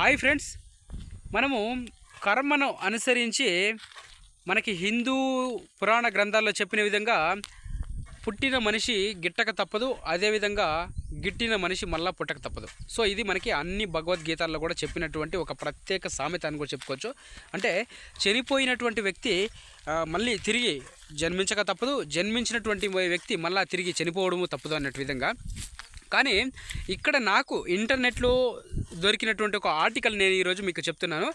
Hi friends. మనము కర్మను అనుసరించి మనకి హిందూ పురాణ గ్రంథాల్లో చెప్పిన విధంగా పుట్టిన మనిషి గిట్టక తప్పదు అదేవిధంగా గిట్టిన మనిషి మళ్ళా పుట్టక తప్పదు. సో ఇది మనకి అన్ని భగవద్గీతాల్లో కూడా చెప్పినటువంటి ఒక ప్రత్యేక సామెత అని కూడా చెప్పుకోవచ్చు. అంటే చనిపోయినటువంటి వ్యక్తి మళ్ళీ తిరిగి జన్మించక తప్పదు జన్మించినటువంటి వ్యక్తి మళ్ళా తిరిగి చనిపోవడము తప్పదు అన్నట్టు విధంగా కానీ ఇక్కడ నాకు ఇంటర్నెట్లో దొరికినటువంటి ఒక ఆర్టికల్ నేను ఈరోజు మీకు చెప్తున్నాను.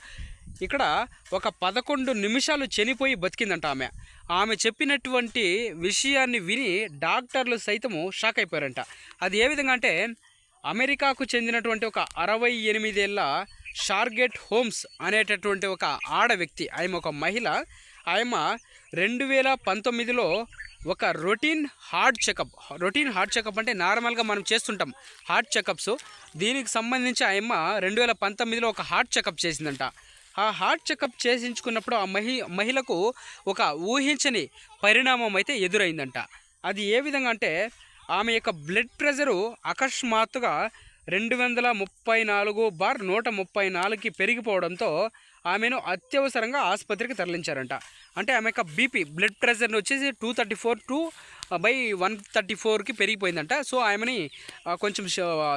ఇక్కడ ఒక పదకొండు నిమిషాలు చనిపోయి బతికిందంట ఆమె. ఆమె చెప్పినటువంటి విషయాన్ని విని డాక్టర్లు సైతము షాక్ అయిపోయారంట. అది ఏ విధంగా అంటే అమెరికాకు చెందినటువంటి ఒక అరవై ఎనిమిదేళ్ళ షార్గెట్ హోమ్స్ అనేటటువంటి ఒక ఆడ వ్యక్తి ఆమె ఒక మహిళ. ఆమె రెండు వేల పంతొమ్మిదిలో ఒక routine heart checkup. Routine heart checkup అంటే నార్మల్గా మనం చేస్తుంటాం. Heart checkups. దీనికి సంబంధించి ఆయమ్మ రెండు వేల పంతొమ్మిదిలో ఒక హార్ట్ చెకప్ చేసిందంట. ఆ హార్ట్ చెకప్ చేసించుకున్నప్పుడు ఆ మహి మహిళకు ఒక ఊహించని పరిణామం అయితే ఎదురైందంట. అది ఏ విధంగా అంటే ఆమె యొక్క బ్లడ్ ప్రెషరు అకస్మాత్తుగా రెండు వందల ముప్పై నాలుగు బార్ నూట ముప్పై నాలుగుకి పెరిగిపోవడంతో ఆమెను అత్యవసరంగా ఆసుపత్రికి తరలించారంట. అంటే ఆమె యొక్క బీపీ బ్లడ్ ప్రెషర్ని వచ్చేసి two thirty four two by one thirty ఫోర్కి పెరిగిపోయిందంట. సో ఆమెని కొంచెం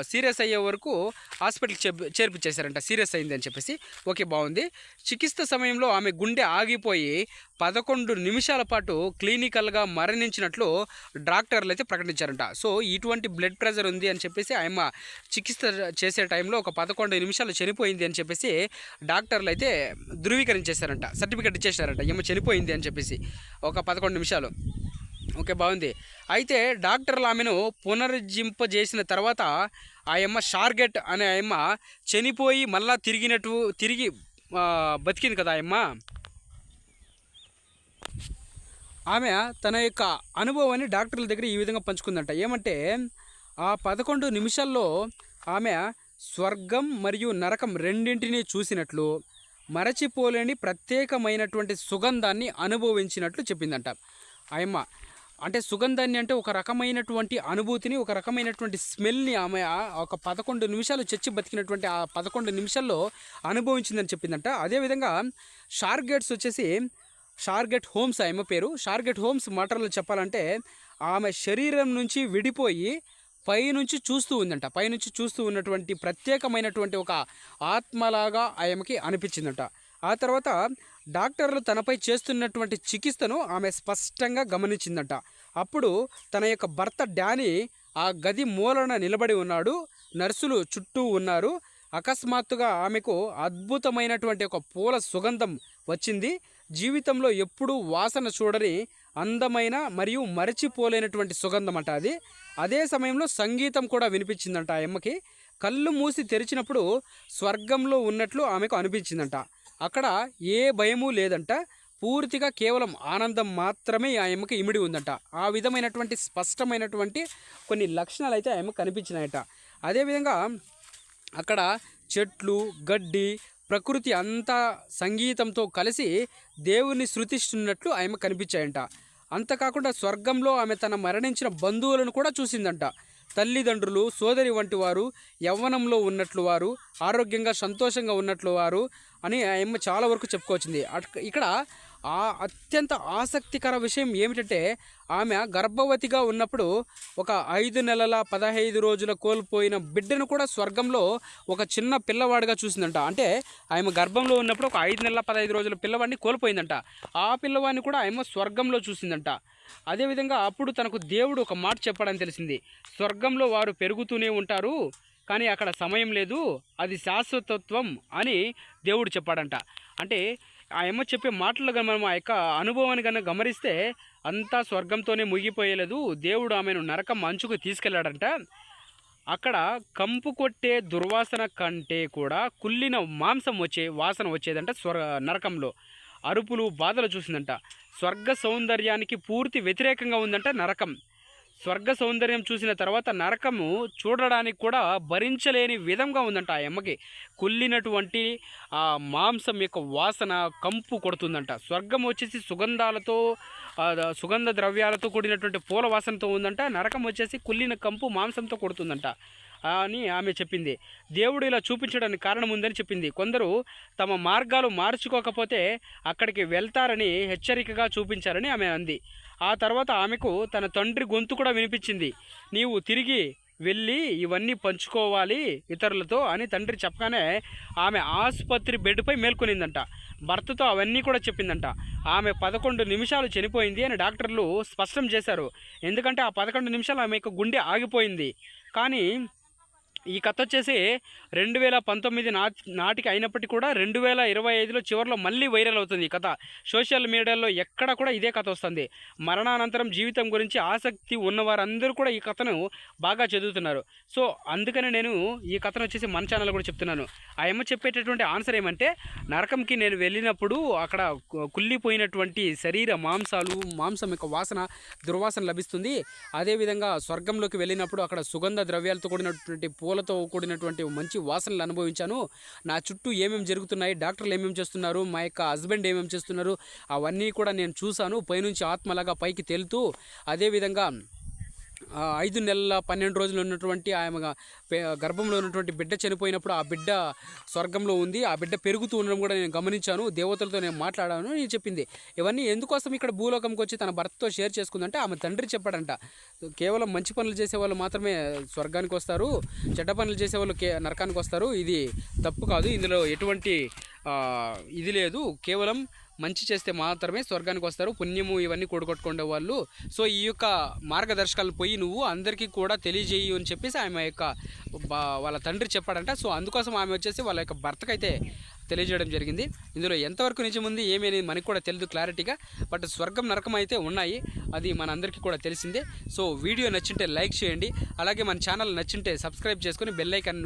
సీరియస్ అయ్యే వరకు హాస్పిటల్కి చేర్పించేశారంట. సీరియస్ అయింది అని చెప్పేసి. ఓకే బాగుంది. చికిత్స సమయంలో ఆమె గుండె ఆగిపోయి పదకొండు నిమిషాల పాటు క్లినికల్గా మరణించినట్లు డాక్టర్లు అయితే ప్రకటించారంట. సో ఇటువంటి బ్లడ్ ప్రెషర్ ఉంది అని చెప్పేసి ఆమె చికిత్స చేసే టైంలో ఒక పదకొండు నిమిషాలు చనిపోయింది అని చెప్పేసి డాక్టర్లు అయితే ధృవీకరించేశారంట. సర్టిఫికెట్ ఇచ్చేసారంట ఈమె చనిపోయింది అని చెప్పేసి. ఒక పదకొండు నిమిషాలు. ఓకే బాగుంది. అయితే డాక్టర్లు ఆమెను పునరుజ్జింపజేసిన తర్వాత ఆయమ్మ షార్గెట్ అనే ఆయమ్మ చనిపోయి మళ్ళా తిరిగినట్టు తిరిగి బతికింది కదా ఆయమ్మ ఆమె తన యొక్క అనుభవాన్ని డాక్టర్ల దగ్గర ఈ విధంగా పంచుకుందంట. ఏమంటే ఆ పదకొండు నిమిషాల్లో ఆమె స్వర్గం మరియు నరకం రెండింటినీ చూసినట్లు మరచిపోలేని ప్రత్యేకమైనటువంటి సుగంధాన్ని అనుభవించినట్లు చెప్పిందంట. ఆయమ్మ అంటే సుగంధాన్ని అంటే ఒక రకమైనటువంటి అనుభూతిని ఒక రకమైనటువంటి స్మెల్ని ఆమె ఆ ఒక పదకొండు నిమిషాలు చచ్చి బతికినటువంటి ఆ పదకొండు నిమిషాల్లో అనుభవించిందని చెప్పిందంట. అదేవిధంగా షార్గెట్స్ వచ్చేసి షార్గెట్ హోమ్స్ ఆమె పేరు. షార్గెట్ హోమ్స్ మాటల్లో చెప్పాలంటే ఆమె శరీరం నుంచి విడిపోయి పైనుంచి చూస్తూ ఉందంట. పైనుంచి చూస్తూ ఉన్నటువంటి ప్రత్యేకమైనటువంటి ఒక ఆత్మలాగా ఆమెకి అనిపించిందంట. ఆ తర్వాత డాక్టర్లు తనపై చేస్తున్నటువంటి చికిత్సను ఆమె స్పష్టంగా గమనించిందట. అప్పుడు తన యొక్క భర్త డానీ ఆ గది మూలన నిలబడి ఉన్నాడు. నర్సులు చుట్టూ ఉన్నారు. అకస్మాత్తుగా ఆమెకు అద్భుతమైనటువంటి ఒక పూల సుగంధం వచ్చింది. జీవితంలో ఎప్పుడూ వాసన చూడని అందమైన మరియు మరచిపోలేనటువంటి సుగంధం అంట అది. అదే సమయంలో సంగీతం కూడా వినిపించిందంట ఆ అమ్మకి. కళ్ళు మూసి తెరిచినప్పుడు స్వర్గంలో ఉన్నట్లు ఆమెకు అనిపించిందంట. అక్కడ ఏ భయము లేదంట. పూర్తిగా కేవలం ఆనందం మాత్రమే ఆ ఇమిడి ఉందంట. ఆ విధమైనటువంటి స్పష్టమైనటువంటి కొన్ని లక్షణాలు అయితే ఆ అమ్మకి కనిపించినాయట. అదేవిధంగా అక్కడ చెట్లు గడ్డి ప్రకృతి అంతా సంగీతంతో కలిసి దేవుని శృతిస్తున్నట్లు ఆమె కనిపించాయంట. అంతకాకుండా స్వర్గంలో ఆమె తన మరణించిన బంధువులను కూడా చూసిందంట. తల్లిదండ్రులు సోదరి వంటి వారు యవ్వనంలో ఉన్నట్లు వారు ఆరోగ్యంగా సంతోషంగా ఉన్నట్లు వారు అని ఆయమ్మ చాలా వరకు చెప్పుకోవచ్చింది. అట్- ఇక్కడ ఆ అత్యంత ఆసక్తికర విషయం ఏమిటంటే ఆమె గర్భవతిగా ఉన్నప్పుడు ఒక ఐదు నెలల పదహైదు రోజుల కోల్పోయిన బిడ్డను కూడా స్వర్గంలో ఒక చిన్న పిల్లవాడిగా చూసిందంట. అంటే ఆమె గర్భంలో ఉన్నప్పుడు ఒక ఐదు నెలల పదహైదు రోజుల పిల్లవాడిని కోల్పోయిందంట. ఆ పిల్లవాడిని కూడా ఆమె స్వర్గంలో చూసిందంట. అదేవిధంగా అప్పుడు తనకు దేవుడు ఒక మాట చెప్పాడని తెలిసింది. స్వర్గంలో వారు పెరుగుతూనే ఉంటారు కానీ అక్కడ సమయం లేదు అది శాశ్వతత్వం అని దేవుడు చెప్పాడంట. అంటే ఆయమ్మ చెప్పే మాటలు కానీ మనం ఆ యొక్క అనుభవాన్ని కనుక గమనిస్తే అంతా స్వర్గంతోనే ముగిపోయలేదు. దేవుడు ఆమెను నరకం మంచుకు తీసుకెళ్ళాడంట అక్కడ కంపు కొట్టే దుర్వాసన కంటే కూడా కుళ్ళిన మాంసం వచ్చే వాసన వచ్చేదంట స్వర్ నరకంలో. అరుపులు బాధలు చూసిందంట. స్వర్గ సౌందర్యానికి పూర్తి వ్యతిరేకంగా ఉందంట నరకం. స్వర్గ సౌందర్యం చూసిన తర్వాత నరకము చూడడానికి కూడా భరించలేని విధంగా ఉందంట ఆ అమ్మకి. కుళ్ళినటువంటి ఆ మాంసం యొక్క వాసన కంపు కొడుతుందంట. స్వర్గం వచ్చేసి సుగంధాలతో సుగంధ ద్రవ్యాలతో కూడినటువంటి పూల వాసనతో ఉందంట. నరకం వచ్చేసి కుళ్ళిన కంపు మాంసంతో కొడుతుందంట. అని ఆమె చెప్పింది. దేవుడు ఇలా చూపించడానికి కారణం ఉందని చెప్పింది. కొందరు తమ మార్గాలు మార్చుకోకపోతే అక్కడికి వెళ్తారని హెచ్చరికగా చూపించారని ఆమె అంది. ఆ తర్వాత ఆమెకు తన తండ్రి గొంతు కూడా వినిపించింది. నీవు తిరిగి వెళ్ళి ఇవన్నీ పంచుకోవాలి ఇతరులతో అని తండ్రి చెప్పగానే ఆమె ఆసుపత్రి బెడ్పై మేల్కొనిందంట. భర్తతో అవన్నీ కూడా చెప్పిందంట. ఆమె పదకొండు నిమిషాలు చనిపోయింది అని డాక్టర్లు స్పష్టం చేశారు. ఎందుకంటే ఆ పదకొండు నిమిషాలు ఆమె యొక్క గుండె ఆగిపోయింది. కానీ ఈ కథ వచ్చేసి రెండు వేల పంతొమ్మిది నా నాటికి అయినప్పటికీ కూడా రెండు వేల ఇరవై ఐదులో చివరిలో మళ్ళీ వైరల్ అవుతుంది ఈ కథ. సోషల్ మీడియాలో ఎక్కడ కూడా ఇదే కథ వస్తుంది. మరణానంతరం జీవితం గురించి ఆసక్తి ఉన్నవారందరూ కూడా ఈ కథను బాగా చదువుతున్నారు. సో అందుకని నేను ఈ కథను వచ్చేసి మన ఛానల్ కూడా చెప్తున్నాను. ఆ చెప్పేటటువంటి ఆన్సర్ ఏమంటే నరకంకి నేను వెళ్ళినప్పుడు అక్కడ కుళ్ళిపోయినటువంటి శరీర మాంసాలు మాంసం యొక్క వాసన దుర్వాసన లభిస్తుంది. అదేవిధంగా స్వర్గంలోకి వెళ్ళినప్పుడు అక్కడ సుగంధ ద్రవ్యాలతో కూడినటువంటి పూలతో కూడినటువంటి మంచి వాసనలు అనుభవించాను. నా చుట్టూ ఏమేమి జరుగుతున్నాయి డాక్టర్లు ఏమేమి చేస్తున్నారు మా యొక్క హస్బెండ్ ఏమేమి చేస్తున్నారు అవన్నీ కూడా నేను చూశాను. పైనుంచి ఆత్మలాగా పైకి తేలుతూ అదేవిధంగా ఐదు నెలల పన్నెండు రోజులు ఉన్నటువంటి ఆమె గర్భంలో ఉన్నటువంటి బిడ్డ చనిపోయినప్పుడు ఆ బిడ్డ స్వర్గంలో ఉంది. ఆ బిడ్డ పెరుగుతూ ఉండడం కూడా నేను గమనించాను. దేవతలతో నేను మాట్లాడాను. నేను చెప్పింది ఇవన్నీ ఎందుకోసం ఇక్కడ భూలోకంకి వచ్చి తన భర్తతో షేర్ చేసుకుందంటే ఆమె తండ్రి చెప్పాడంట. కేవలం మంచి పనులు చేసే వాళ్ళు మాత్రమే స్వర్గానికి వస్తారు. చెడ్డ పనులు చేసే వాళ్ళు కే నరకానికి వస్తారు. ఇది తప్పు కాదు. ఇందులో ఎటువంటి ఇది లేదు. కేవలం మంచి చేస్తే మాత్రమే స్వర్గానికి వస్తారు. పుణ్యము ఇవన్నీ కూడగొట్టుకునే వాళ్ళు. సో ఈ యొక్క మార్గదర్శకాలు పోయి నువ్వు అందరికీ కూడా తెలియజేయి అని చెప్పేసి ఆమె యొక్క వాళ్ళ తండ్రి చెప్పాడంట. సో అందుకోసం ఆమె వచ్చేసి వాళ్ళ యొక్క భర్తకైతే తెలియజేయడం జరిగింది. ఇందులో ఎంతవరకు నిజం ఉంది అనేది మనకు కూడా తెలియదు క్లారిటీగా. బట్ స్వర్గం నరకం అయితే ఉన్నాయి అది మనందరికీ కూడా తెలిసిందే. సో వీడియో నచ్చింటే లైక్ చేయండి అలాగే మన ఛానల్ నచ్చింటే సబ్స్క్రైబ్ చేసుకొని బెల్ ఐకాన్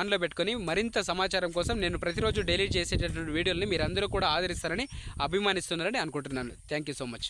ఆన్లో పెట్టుకొని మరింత సమాచారం కోసం నేను ప్రతిరోజు డైలీ చేసేటటువంటి వీడియోని మీరు అందరూ కూడా ఆదరిస్తారని అభిమానిస్తున్నారని అనుకుంటున్నాను. Thank you so much.